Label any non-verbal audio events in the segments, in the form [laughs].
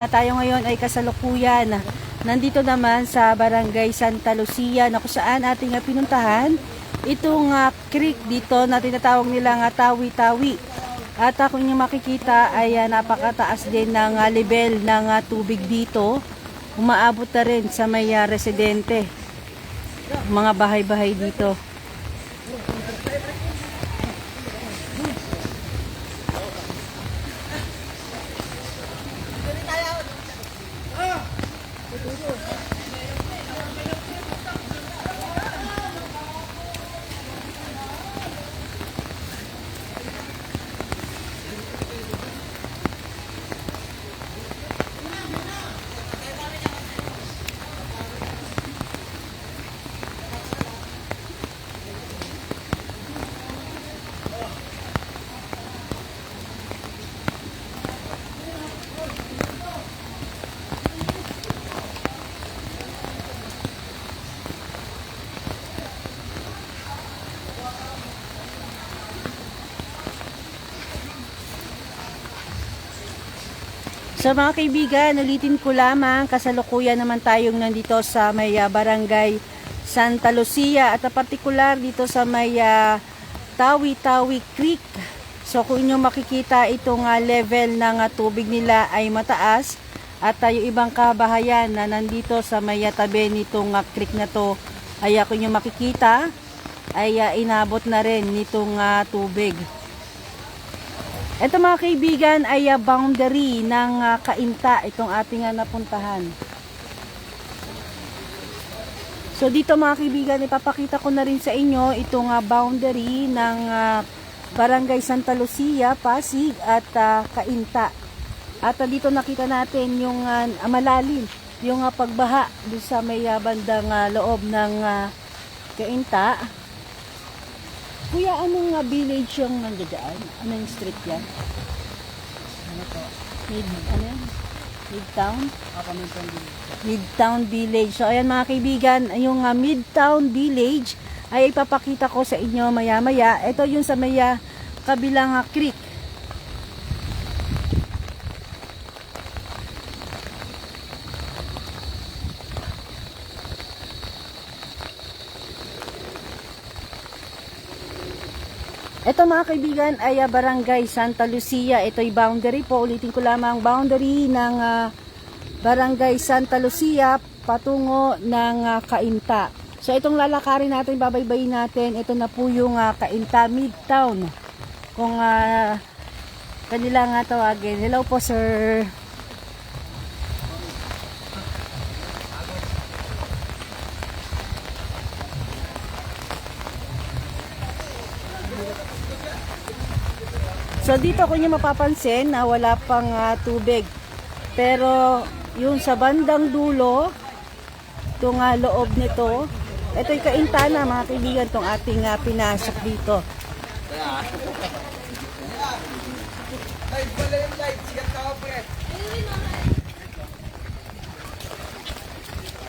Tayo ngayon ay kasalukuyan. Nandito naman sa Barangay Santa Lucia na kung saan ating ah, pinuntahan itong ah, creek dito na tinatawag nila nga Tawi-Tawi. At ah, kung makikita ay ah, napakataas din ng ah, level ng ah, tubig dito. Umaabot na rin sa may ah, residente. Mga bahay-bahay dito. Sa mga kaibigan, ulitin ko lamang, kasalukuyan naman tayong nandito sa may ah, barangay Santa Lucia at partikular dito sa may ah, Tawi-Tawi Creek. So kung inyo makikita itong ah, level ng ah, tubig nila ay mataas at uh, ibang kabahayan na nandito sa may ah, tabi nitong ah, creek na to ay ah, kung inyo makikita ay ah, inabot na rin nitong ah, tubig. Ito mga kaibigan ay ah, boundary ng ah, Kainta itong ating ah, napuntahan. So dito mga kaibigan ipapakita ko na rin sa inyo itong ah, boundary ng ah, Barangay Santa Lucia, Pasig at ah, Kainta. At ah, dito nakita natin yung ah, malalim, yung ah, pagbaha doon sa may ah, bandang ah, loob ng ah, Kainta. Kuya, anong village yung nandiyan? Anong street yan? Ano to? Mid, ano yan? Midtown? Ako minsan din. Midtown Village. So, ayan mga kaibigan, yung uh, Midtown Village ay ipapakita ko sa inyo maya-maya. Ito yung sa maya kabilang uh, creek. Ito mga kaibigan ay ah, Barangay Santa Lucia. Ito'y boundary po. Ulitin ko lamang boundary ng ah, Barangay Santa Lucia patungo ng ah, Kainta. So itong lalakarin natin, babaybayin natin. Ito na po yung ah, Kainta Midtown. Kung uh, kanila nga tawagin. Hello po sir. So dito kung nyo mapapansin na wala pang ah, tubig. Pero yung sa bandang dulo, itong ah, loob nito, ito'y kaintana mga kaibigan itong ating ah, pinasok dito.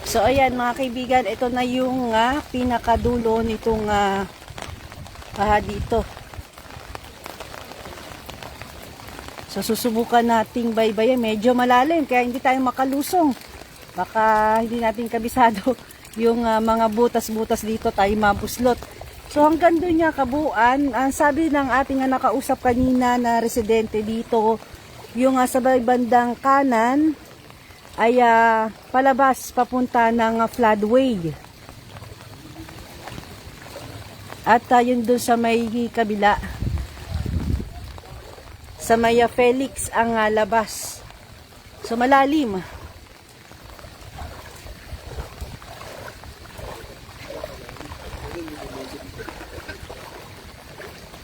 So ayan mga kaibigan, ito na yung ah, pinakadulo nitong ah, ah, dito. So susubukan nating baybayin. Medyo malalim kaya hindi tayo makalusong. Baka hindi natin kabisado [laughs] yung ah, mga butas-butas dito tayo mabuslot. So hanggang doon niya kabuuan, ang sabi ng ating ah, nakausap kanina na residente dito, yung uh, sa bandang kanan ay ah, palabas papunta ng ah, floodway. At uh, yun doon sa may kabila sa Maya Felix ang ah, labas. So malalim.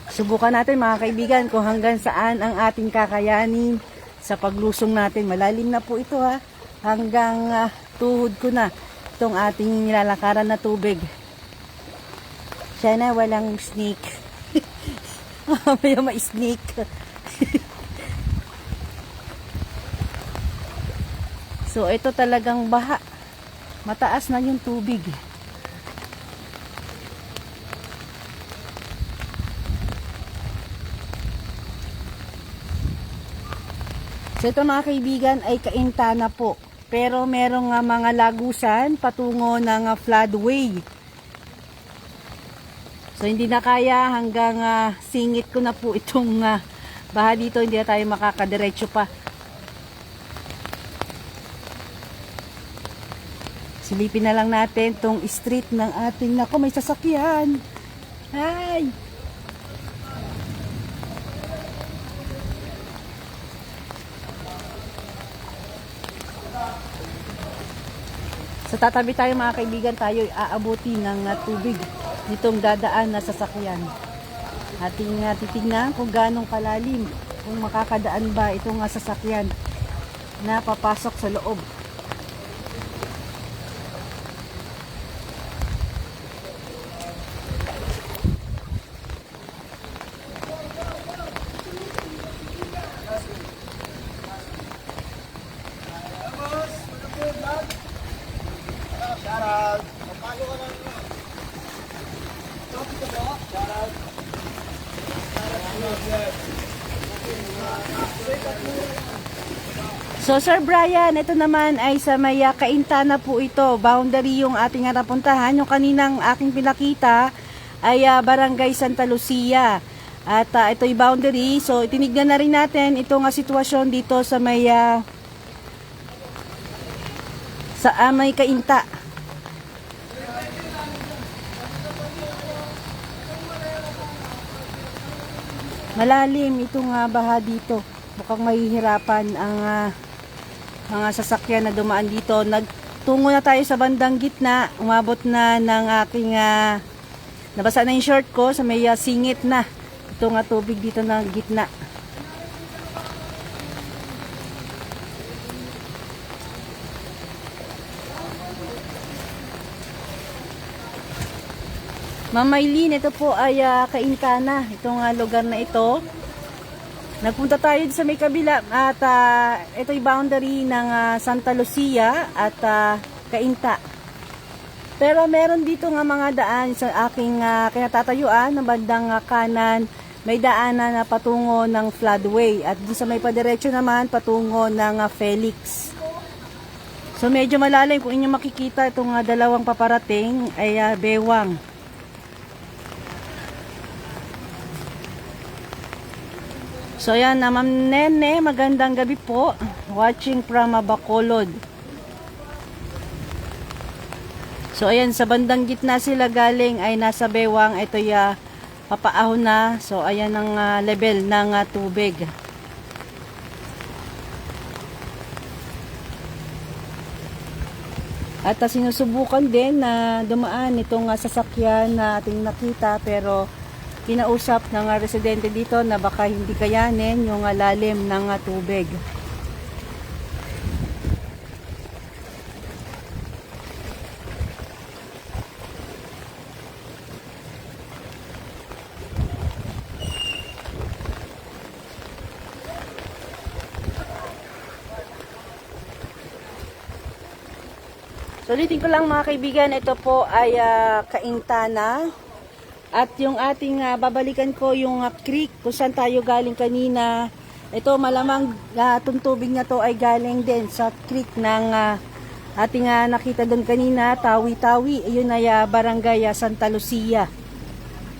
Subukan natin mga kaibigan kung hanggang saan ang ating kakayanin sa paglusong natin. Malalim na po ito ha. Hanggang ah, tuhod ko na itong ating nilalakaran na tubig. Sana walang snake. [laughs] Mamaya ma-snake. [laughs] So ito talagang baha. Mataas na yung tubig. So ito mga kaibigan ay kaintana po. Pero merong nga mga lagusan patungo ng floodway. So hindi na kaya hanggang ah, singit ko na po itong ah, baha dito. Hindi na tayo makakadiretso pa. Silipin na lang natin tong street ng ating nako may sasakyan. Ay! Sa tatabi tayo mga kaibigan, tayo aabuti ng tubig nitong dadaan na sasakyan. Ating uh, titignan kung ganong kalalim, kung makakadaan ba itong uh, sasakyan na papasok sa loob. So Sir Brian, ito naman ay sa may uh, Kaintana po ito. Boundary yung ating napuntahan. Yung kaninang aking pinakita ay uh, Barangay Santa Lucia. At uh, ito yung boundary. So itinignan na rin natin itong uh, sitwasyon dito sa may uh, sa uh, may. Malalim itong uh, baha dito. Mukhang mahihirapan ang uh, mga sasakyan na dumaan dito. Nagtungo na tayo sa bandang gitna. Umabot na ng aking ah, nabasa na yung short ko sa may ah, singit na. Ito nga tubig dito ng gitna. Mamaylin, ito po ay uh, Kaintana. Itong ah, lugar na ito. Nagpunta tayo sa may kabila at ah, ito yung boundary ng ah, Santa Lucia at ah, Cainta. Pero meron dito nga mga daan sa aking uh, kinatatayuan na bandang ah, kanan. May daanan na patungo ng floodway at di sa may padiretso naman patungo ng ah, Felix. So medyo malalim kung inyo makikita itong ah, dalawang paparating ay ah, bewang. So yan na Ma'am Nene, magandang gabi po. Watching from Bacolod. So ayan, sa bandang gitna sila galing ay nasa bewang. Ito ya papaahon na. So ayan ang uh, level ng uh, tubig. At uh, sinusubukan din na dumaan itong uh, sasakyan na ating nakita pero kinausap ng uh, residente dito na baka hindi kayanin yung lalim ng tubig. So, ulitin ko lang mga kaibigan, ito po ay uh, Kaintana. At yung ating ah, babalikan ko yung ah, creek kung saan tayo galing kanina. Ito malamang uh, tubig na to ay galing din sa creek ng ah, ating ah, nakita doon kanina, Tawi-Tawi. Yun ay ah, barangay ah, Santa Lucia.